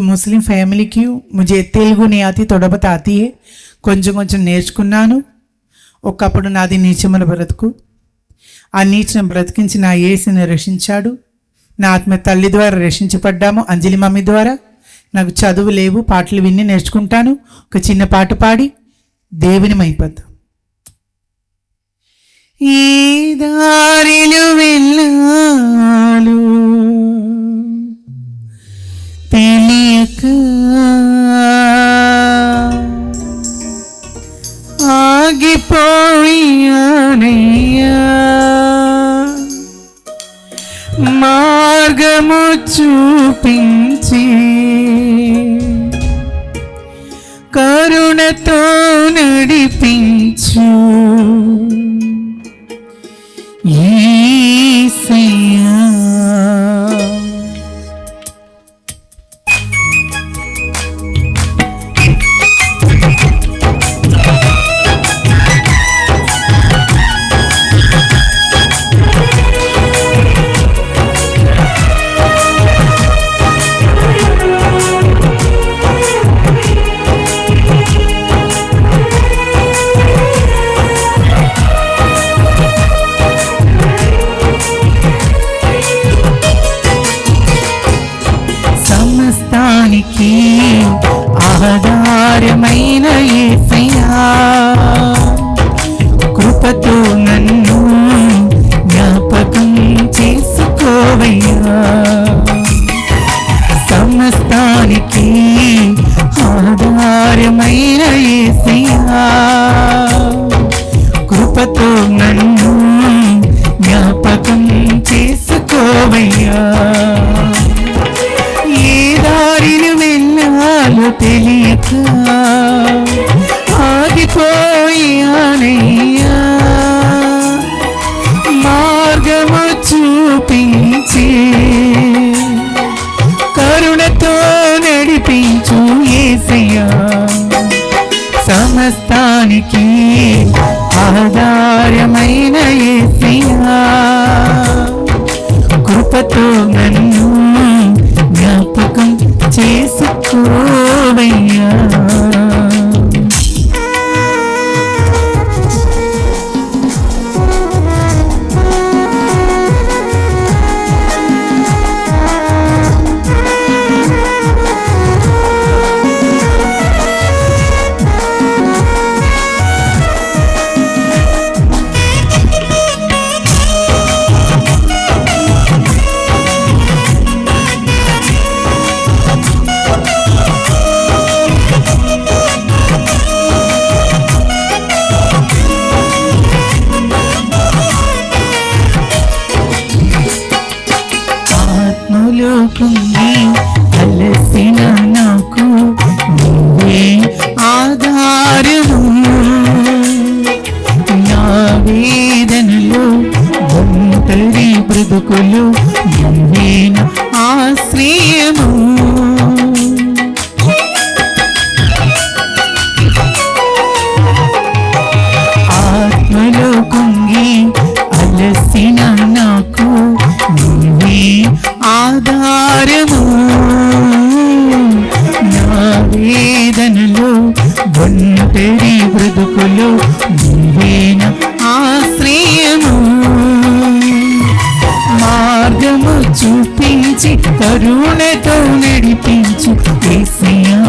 ముస్లిం ఫ్యామిలీకి ముజే తెలుగుని అతి తొడబత అతియే కొంచెం కొంచెం నేర్చుకున్నాను. ఒకప్పుడు నాది నీచమల బ్రతుకు. ఆ నీచను బ్రతికించి నా ఏసుని రక్షించాడు. నా ఆత్మ తల్లి ద్వారా రక్షించబడ్డాము అంజలి మమ్మీ ద్వారా. నాకు చదువు లేవు పాటలు విని నేర్చుకుంటాను. ఒక చిన్న పాట పాడి దేవుని మైపోద్దాం ఈ దారిలు వెళ్ళాలు మార్గము చూపించి కరుణతో నడిపించు. యేసయ్యా కృపతో నన్ను జ్ఞాపకం చేసుకోవయ్యా. సమస్తానికి ఆధారమైన యేసయ్యా కృపతో నన్ను జ్ఞాపకం చేసుకోవయ్యా. ఏ దారిని వెళ్ళాలో తెలియక ఆగిపోయానయ్యా మార్గము చూపించి కరుణతో నడిపించు ఏసయ్యా. సమస్తానికి ఆధారమైన ఏసయ్యా. కృపతో ఆత్మలో అలసిన నాకు నువ్వే ఆధారము. నా వేదనలు ఒంటరి బ్రతుకులు ఒంటరి బ్రతుకులు నీవేన ఆశ్రయము? మార్గము చూపించి కరుణతో నడిపించు ఏసయ్యా.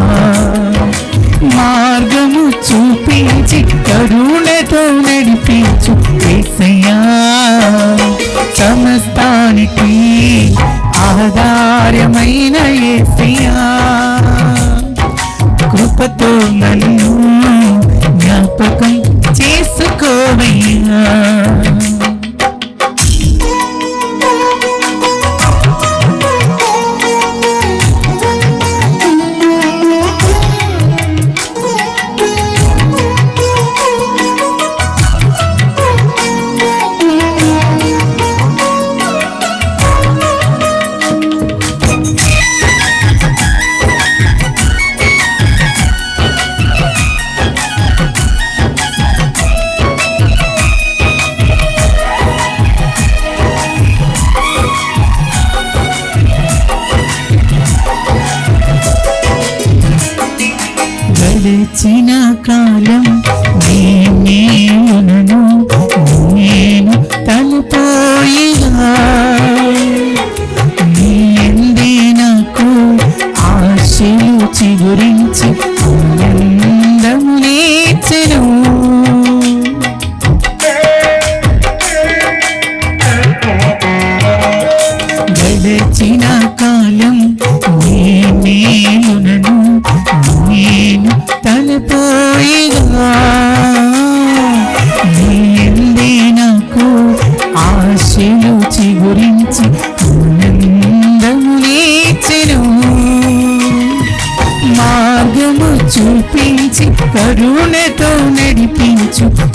మార్గము చూపించి కరుణతో నడిపించు ఏసయ్యా. సమస్తానికి ఆధార్యమైన ఏసయా కృపతో నన్ను గడిచిన కాలం నేనేను నేను తలపోయిగా నీ ఎందే నాకు ఆశలు చిగురించి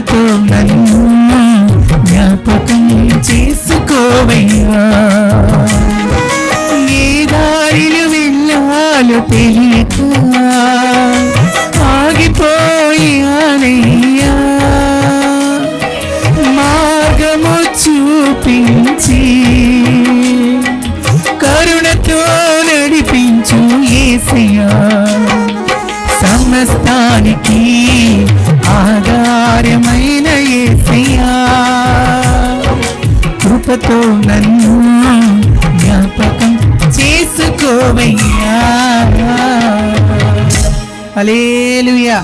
కృపతో నన్ను జ్ఞాపకం చేసుకోవయ్యా. ఏ దారిలు వెళ్ళాలో తెలియక ఆగిపోయానే జ్ఞాపకం చేసుకోవయ్యా. అలేలుయా